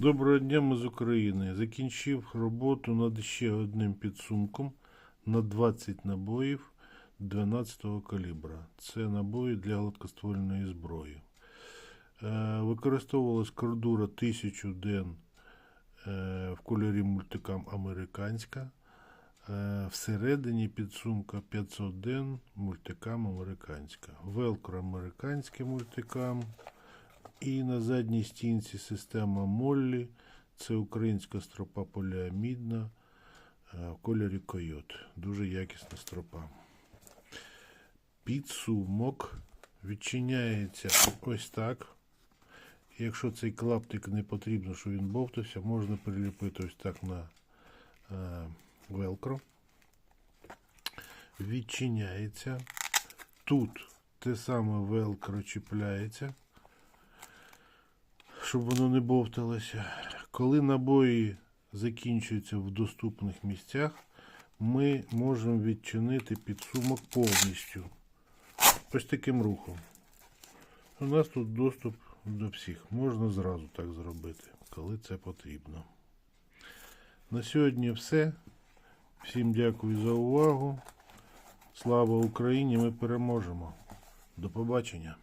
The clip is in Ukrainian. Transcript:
Доброго дня, ми з України. Закінчив роботу над ще одним підсумком на 20 набоїв 12-го калібра. Це набої для гладкоствольної зброї. Е, Використовувалась кордура 1000 ден е, в кольорі мультикам американська. Е, Всередині підсумка 500 ден мультикам американська. Велкро американський мультикам. І на задній стінці система Моллі. Це українська стропа поліамідна е, в кольорі койот. Дуже якісна стропа. Підсумок відчиняється ось так. Якщо цей клаптик не потрібно, щоб він бовтався, можна приліпити ось так на е, велкро. Відчиняється. Тут те саме велкро чіпляється щоб воно не бовталося. Коли набої закінчуються в доступних місцях, ми можемо відчинити підсумок повністю. Ось таким рухом. У нас тут доступ до всіх. Можна зразу так зробити, коли це потрібно. На сьогодні все. Всім дякую за увагу. Слава Україні! Ми переможемо. До побачення!